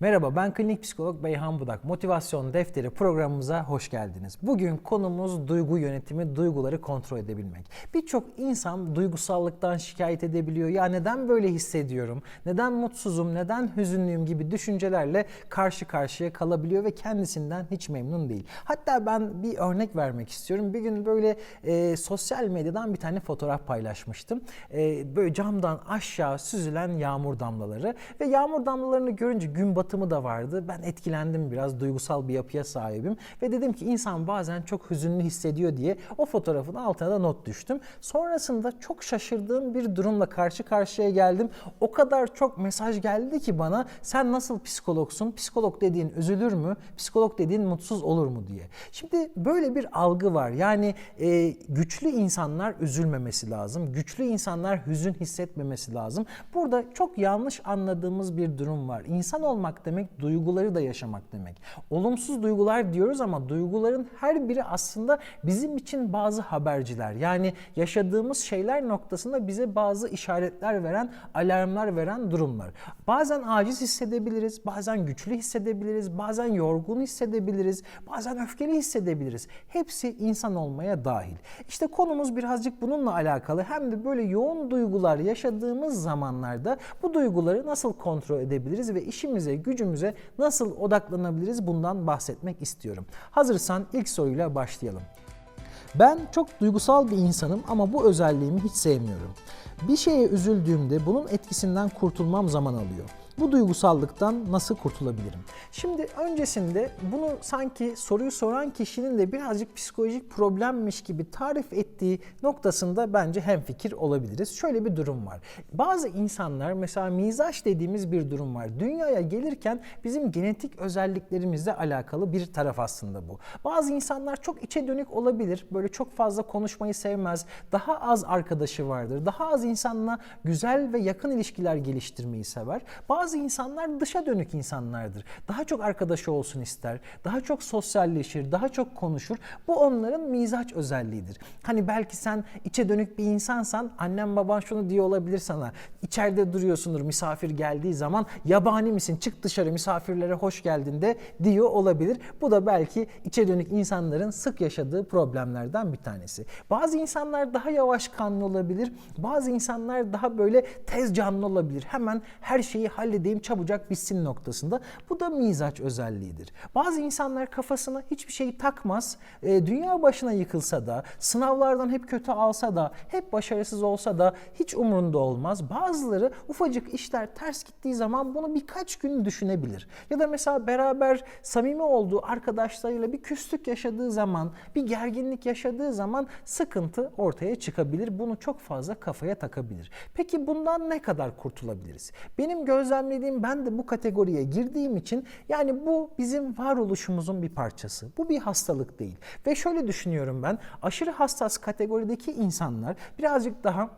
Merhaba ben klinik psikolog Beyhan Budak. Motivasyon Defteri programımıza hoş geldiniz. Bugün konumuz duygu yönetimi, duyguları kontrol edebilmek. Birçok insan duygusallıktan şikayet edebiliyor. Ya neden böyle hissediyorum, neden mutsuzum, neden hüzünlüyüm gibi düşüncelerle karşı karşıya kalabiliyor ve kendisinden hiç memnun değil. Hatta ben bir örnek vermek istiyorum. Bir gün böyle e, sosyal medyadan bir tane fotoğraf paylaşmıştım. E, böyle camdan aşağı süzülen yağmur damlaları ve yağmur damlalarını görünce gün batımı da vardı. Ben etkilendim biraz, duygusal bir yapıya sahibim ve dedim ki insan bazen çok hüzünlü hissediyor diye o fotoğrafın altına da not düştüm. Sonrasında çok şaşırdığım bir durumla karşı karşıya geldim. O kadar çok mesaj geldi ki bana sen nasıl psikologsun? Psikolog dediğin üzülür mü? Psikolog dediğin mutsuz olur mu diye. Şimdi böyle bir algı var. Yani e, güçlü insanlar üzülmemesi lazım. Güçlü insanlar hüzün hissetmemesi lazım. Burada çok yanlış anladığımız bir durum var. İnsan olmak demek duyguları da yaşamak demek. Olumsuz duygular diyoruz ama duyguların her biri aslında bizim için bazı haberciler. Yani yaşadığımız şeyler noktasında bize bazı işaretler veren, alarmlar veren durumlar. Bazen aciz hissedebiliriz, bazen güçlü hissedebiliriz, bazen yorgun hissedebiliriz, bazen öfkeli hissedebiliriz. Hepsi insan olmaya dahil. İşte konumuz birazcık bununla alakalı. Hem de böyle yoğun duygular yaşadığımız zamanlarda bu duyguları nasıl kontrol edebiliriz ve işimize, gücümüze nasıl odaklanabiliriz bundan bahsetmek istiyorum. Hazırsan ilk soruyla başlayalım. Ben çok duygusal bir insanım ama bu özelliğimi hiç sevmiyorum. Bir şeye üzüldüğümde bunun etkisinden kurtulmam zaman alıyor. Bu duygusallıktan nasıl kurtulabilirim? Şimdi öncesinde bunu sanki soruyu soran kişinin de birazcık psikolojik problemmiş gibi tarif ettiği noktasında bence hemfikir olabiliriz. Şöyle bir durum var. Bazı insanlar mesela mizaç dediğimiz bir durum var. Dünyaya gelirken bizim genetik özelliklerimizle alakalı bir taraf aslında bu. Bazı insanlar çok içe dönük olabilir. Böyle çok fazla konuşmayı sevmez. Daha az arkadaşı vardır. Daha az insanla güzel ve yakın ilişkiler geliştirmeyi sever. Bazı insanlar dışa dönük insanlardır. Daha çok arkadaşı olsun ister. Daha çok sosyalleşir, daha çok konuşur. Bu onların mizaç özelliğidir. Hani belki sen içe dönük bir insansan annem baban şunu diyor olabilir sana. İçeride duruyorsundur misafir geldiği zaman yabani misin çık dışarı misafirlere hoş geldin de diyor olabilir. Bu da belki içe dönük insanların sık yaşadığı problemlerden bir tanesi. Bazı insanlar daha yavaş kanlı olabilir. Bazı insanlar daha böyle tez canlı olabilir. Hemen her şeyi halledeyim çabucak bitsin noktasında. Bu da mizaç özelliğidir. Bazı insanlar kafasına hiçbir şeyi takmaz. E, dünya başına yıkılsa da, sınavlardan hep kötü alsa da, hep başarısız olsa da hiç umurunda olmaz. Bazıları ufacık işler ters gittiği zaman bunu birkaç gün düşünebilir. Ya da mesela beraber samimi olduğu arkadaşlarıyla bir küslük yaşadığı zaman, bir gerginlik yaşadığı zaman sıkıntı ortaya çıkabilir. Bunu çok fazla kafaya takabilir. Peki bundan ne kadar kurtulabiliriz? Benim gözlemlediğim ben de bu kategoriye girdiğim için yani bu bizim varoluşumuzun bir parçası. Bu bir hastalık değil. Ve şöyle düşünüyorum ben aşırı hassas kategorideki insanlar birazcık daha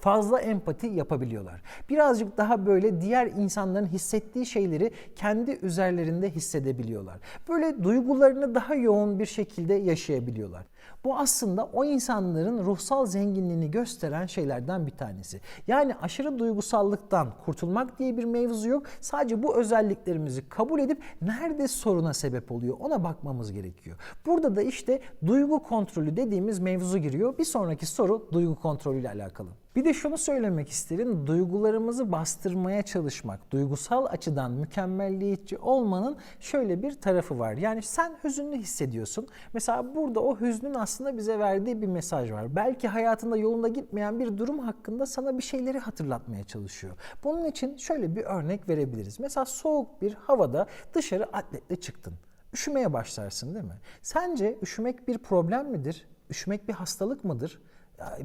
fazla empati yapabiliyorlar. Birazcık daha böyle diğer insanların hissettiği şeyleri kendi üzerlerinde hissedebiliyorlar. Böyle duygularını daha yoğun bir şekilde yaşayabiliyorlar. Bu aslında o insanların ruhsal zenginliğini gösteren şeylerden bir tanesi. Yani aşırı duygusallıktan kurtulmak diye bir mevzu yok. Sadece bu özelliklerimizi kabul edip nerede soruna sebep oluyor ona bakmamız gerekiyor. Burada da işte duygu kontrolü dediğimiz mevzu giriyor. Bir sonraki soru duygu kontrolüyle alakalı. Bir de şunu söylemek isterim. Duygularımızı bastırmaya çalışmak, duygusal açıdan mükemmelliyetçi olmanın şöyle bir tarafı var. Yani sen hüzünlü hissediyorsun. Mesela burada o hüznün aslında bize verdiği bir mesaj var. Belki hayatında yolunda gitmeyen bir durum hakkında sana bir şeyleri hatırlatmaya çalışıyor. Bunun için şöyle bir örnek verebiliriz. Mesela soğuk bir havada dışarı atletle çıktın. Üşümeye başlarsın değil mi? Sence üşümek bir problem midir? Üşümek bir hastalık mıdır?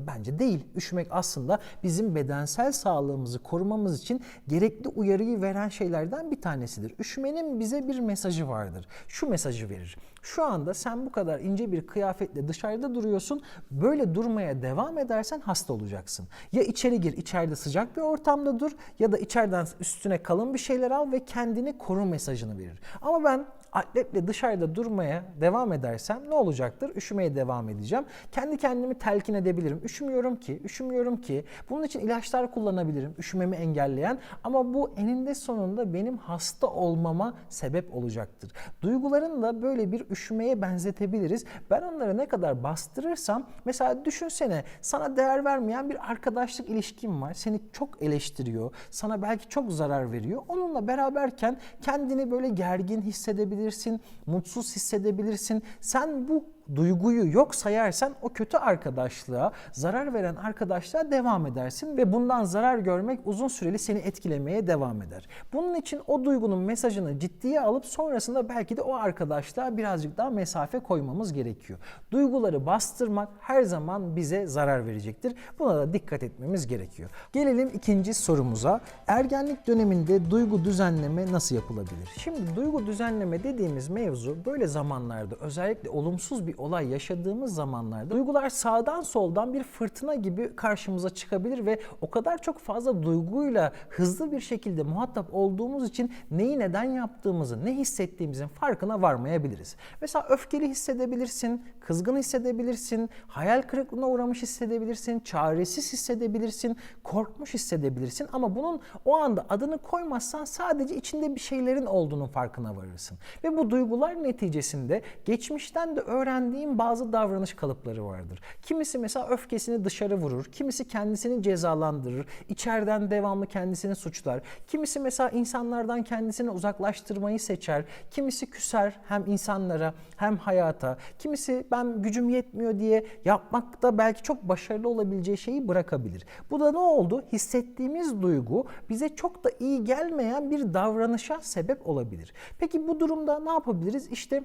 Bence değil. Üşümek aslında bizim bedensel sağlığımızı korumamız için gerekli uyarıyı veren şeylerden bir tanesidir. Üşümenin bize bir mesajı vardır. Şu mesajı verir. Şu anda sen bu kadar ince bir kıyafetle dışarıda duruyorsun. Böyle durmaya devam edersen hasta olacaksın. Ya içeri gir, içeride sıcak bir ortamda dur ya da içeriden üstüne kalın bir şeyler al ve kendini koru mesajını verir. Ama ben atletle dışarıda durmaya devam edersem ne olacaktır? Üşümeye devam edeceğim. Kendi kendimi telkin edebilirim yapabilirim? Üşümüyorum ki, üşümüyorum ki. Bunun için ilaçlar kullanabilirim, üşümemi engelleyen. Ama bu eninde sonunda benim hasta olmama sebep olacaktır. Duyguların da böyle bir üşümeye benzetebiliriz. Ben onları ne kadar bastırırsam, mesela düşünsene sana değer vermeyen bir arkadaşlık ilişkin var. Seni çok eleştiriyor, sana belki çok zarar veriyor. Onunla beraberken kendini böyle gergin hissedebilirsin, mutsuz hissedebilirsin. Sen bu duyguyu yok sayarsan o kötü arkadaşlığa, zarar veren arkadaşlığa devam edersin ve bundan zarar görmek uzun süreli seni etkilemeye devam eder. Bunun için o duygunun mesajını ciddiye alıp sonrasında belki de o arkadaşlığa birazcık daha mesafe koymamız gerekiyor. Duyguları bastırmak her zaman bize zarar verecektir. Buna da dikkat etmemiz gerekiyor. Gelelim ikinci sorumuza. Ergenlik döneminde duygu düzenleme nasıl yapılabilir? Şimdi duygu düzenleme dediğimiz mevzu böyle zamanlarda özellikle olumsuz bir olay yaşadığımız zamanlarda duygular sağdan soldan bir fırtına gibi karşımıza çıkabilir ve o kadar çok fazla duyguyla hızlı bir şekilde muhatap olduğumuz için neyi neden yaptığımızı, ne hissettiğimizin farkına varmayabiliriz. Mesela öfkeli hissedebilirsin, kızgın hissedebilirsin, hayal kırıklığına uğramış hissedebilirsin, çaresiz hissedebilirsin, korkmuş hissedebilirsin ama bunun o anda adını koymazsan sadece içinde bir şeylerin olduğunun farkına varırsın. Ve bu duygular neticesinde geçmişten de öğrendiğin bazı davranış kalıpları vardır. Kimisi mesela öfkesini dışarı vurur, kimisi kendisini cezalandırır, içeriden devamlı kendisini suçlar. Kimisi mesela insanlardan kendisini uzaklaştırmayı seçer, kimisi küser hem insanlara hem hayata, kimisi ben gücüm yetmiyor diye yapmakta belki çok başarılı olabileceği şeyi bırakabilir. Bu da ne oldu? Hissettiğimiz duygu bize çok da iyi gelmeyen bir davranışa sebep olabilir. Peki bu durumda ne yapabiliriz? İşte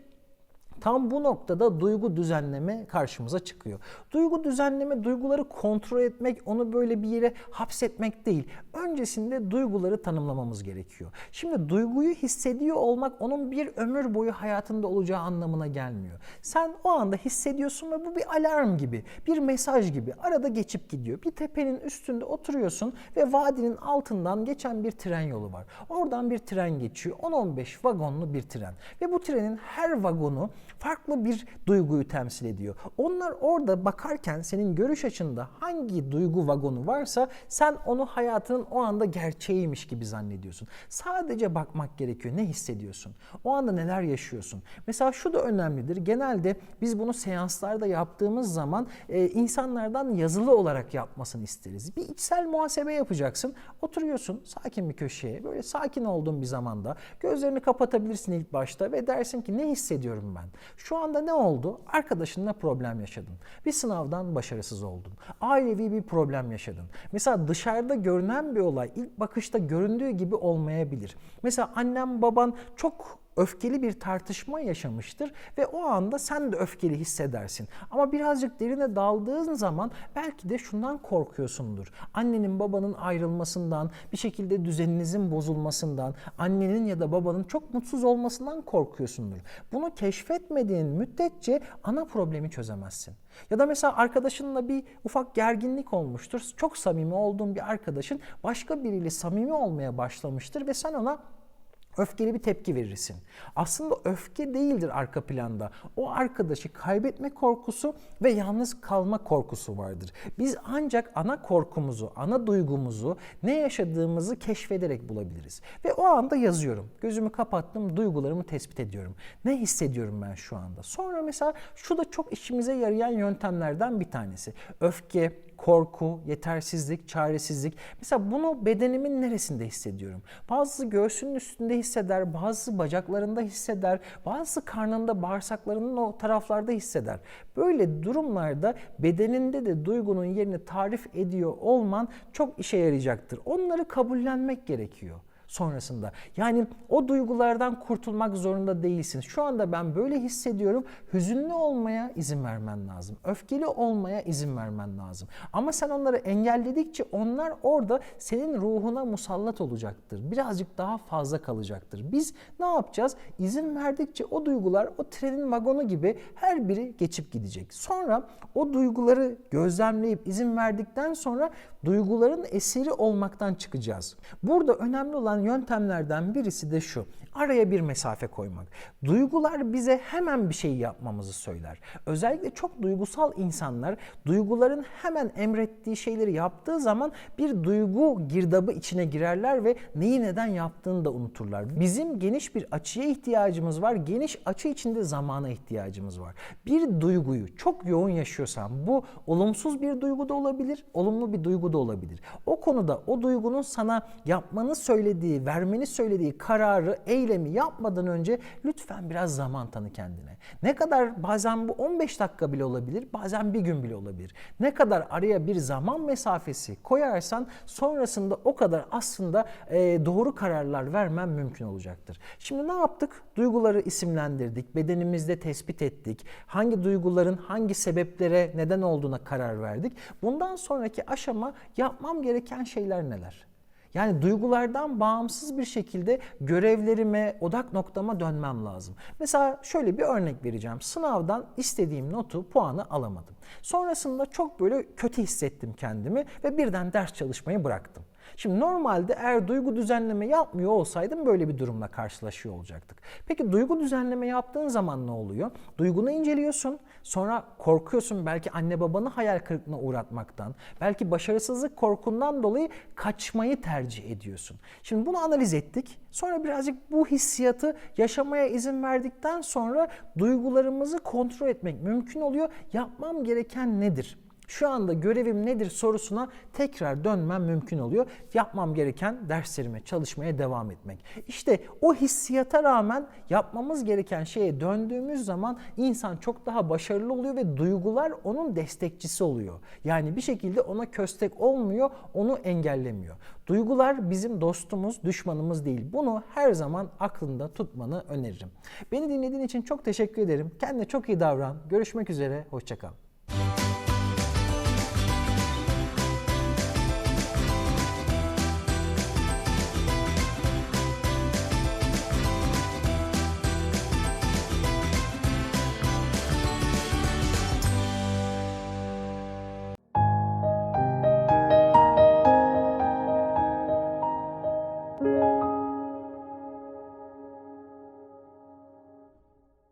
Tam bu noktada duygu düzenleme karşımıza çıkıyor. Duygu düzenleme duyguları kontrol etmek, onu böyle bir yere hapsetmek değil. Öncesinde duyguları tanımlamamız gerekiyor. Şimdi duyguyu hissediyor olmak onun bir ömür boyu hayatında olacağı anlamına gelmiyor. Sen o anda hissediyorsun ve bu bir alarm gibi, bir mesaj gibi arada geçip gidiyor. Bir tepenin üstünde oturuyorsun ve vadinin altından geçen bir tren yolu var. Oradan bir tren geçiyor. 10-15 vagonlu bir tren. Ve bu trenin her vagonu farklı bir duyguyu temsil ediyor. Onlar orada bakarken senin görüş açında hangi duygu vagonu varsa sen onu hayatının o anda gerçeğiymiş gibi zannediyorsun. Sadece bakmak gerekiyor. Ne hissediyorsun? O anda neler yaşıyorsun? Mesela şu da önemlidir. Genelde biz bunu seanslarda yaptığımız zaman e, insanlardan yazılı olarak yapmasını isteriz. Bir içsel muhasebe yapacaksın. Oturuyorsun sakin bir köşeye. Böyle sakin olduğun bir zamanda gözlerini kapatabilirsin ilk başta ve dersin ki ne hissediyorum ben? Şu anda ne oldu? Arkadaşınla problem yaşadın. Bir sınavdan başarısız oldun. Ailevi bir problem yaşadın. Mesela dışarıda görünen bir olay ilk bakışta göründüğü gibi olmayabilir. Mesela annem baban çok öfkeli bir tartışma yaşamıştır ve o anda sen de öfkeli hissedersin. Ama birazcık derine daldığın zaman belki de şundan korkuyorsundur. Annenin babanın ayrılmasından, bir şekilde düzeninizin bozulmasından, annenin ya da babanın çok mutsuz olmasından korkuyorsundur. Bunu keşfetmediğin müddetçe ana problemi çözemezsin. Ya da mesela arkadaşınla bir ufak gerginlik olmuştur. Çok samimi olduğun bir arkadaşın başka biriyle samimi olmaya başlamıştır ve sen ona öfkeli bir tepki verirsin. Aslında öfke değildir arka planda. O arkadaşı kaybetme korkusu ve yalnız kalma korkusu vardır. Biz ancak ana korkumuzu, ana duygumuzu, ne yaşadığımızı keşfederek bulabiliriz. Ve o anda yazıyorum. Gözümü kapattım, duygularımı tespit ediyorum. Ne hissediyorum ben şu anda? Sonra mesela şu da çok işimize yarayan yöntemlerden bir tanesi. Öfke, korku, yetersizlik, çaresizlik. Mesela bunu bedenimin neresinde hissediyorum? Bazısı göğsünün üstünde hisseder, bazısı bacaklarında hisseder, bazısı karnında, bağırsaklarının o taraflarda hisseder. Böyle durumlarda bedeninde de duygunun yerini tarif ediyor olman çok işe yarayacaktır. Onları kabullenmek gerekiyor sonrasında. Yani o duygulardan kurtulmak zorunda değilsin. Şu anda ben böyle hissediyorum. Hüzünlü olmaya izin vermen lazım. Öfkeli olmaya izin vermen lazım. Ama sen onları engelledikçe onlar orada senin ruhuna musallat olacaktır. Birazcık daha fazla kalacaktır. Biz ne yapacağız? İzin verdikçe o duygular o trenin vagonu gibi her biri geçip gidecek. Sonra o duyguları gözlemleyip izin verdikten sonra duyguların esiri olmaktan çıkacağız. Burada önemli olan kullanılan yöntemlerden birisi de şu. Araya bir mesafe koymak. Duygular bize hemen bir şey yapmamızı söyler. Özellikle çok duygusal insanlar duyguların hemen emrettiği şeyleri yaptığı zaman bir duygu girdabı içine girerler ve neyi neden yaptığını da unuturlar. Bizim geniş bir açıya ihtiyacımız var. Geniş açı içinde zamana ihtiyacımız var. Bir duyguyu çok yoğun yaşıyorsan bu olumsuz bir duygu da olabilir, olumlu bir duygu da olabilir. O konuda o duygunun sana yapmanı söylediği, vermeni söylediği kararı, eylemi yapmadan önce lütfen biraz zaman tanı kendine. Ne kadar bazen bu 15 dakika bile olabilir, bazen bir gün bile olabilir. Ne kadar araya bir zaman mesafesi koyarsan sonrasında o kadar aslında e, doğru kararlar vermen mümkün olacaktır. Şimdi ne yaptık? Duyguları isimlendirdik, bedenimizde tespit ettik. Hangi duyguların hangi sebeplere neden olduğuna karar verdik. Bundan sonraki aşama yapmam gereken şeyler neler? Yani duygulardan bağımsız bir şekilde görevlerime, odak noktama dönmem lazım. Mesela şöyle bir örnek vereceğim. Sınavdan istediğim notu, puanı alamadım. Sonrasında çok böyle kötü hissettim kendimi ve birden ders çalışmayı bıraktım. Şimdi normalde eğer duygu düzenleme yapmıyor olsaydım böyle bir durumla karşılaşıyor olacaktık. Peki duygu düzenleme yaptığın zaman ne oluyor? Duygunu inceliyorsun, sonra korkuyorsun belki anne babanı hayal kırıklığına uğratmaktan, belki başarısızlık korkundan dolayı kaçmayı tercih ediyorsun. Şimdi bunu analiz ettik. Sonra birazcık bu hissiyatı yaşamaya izin verdikten sonra duygularımızı kontrol etmek mümkün oluyor. Yapmam gereken nedir? Şu anda görevim nedir sorusuna tekrar dönmem mümkün oluyor. Yapmam gereken derslerime çalışmaya devam etmek. İşte o hissiyata rağmen yapmamız gereken şeye döndüğümüz zaman insan çok daha başarılı oluyor ve duygular onun destekçisi oluyor. Yani bir şekilde ona köstek olmuyor, onu engellemiyor. Duygular bizim dostumuz, düşmanımız değil. Bunu her zaman aklında tutmanı öneririm. Beni dinlediğin için çok teşekkür ederim. Kendine çok iyi davran. Görüşmek üzere, hoşçakal.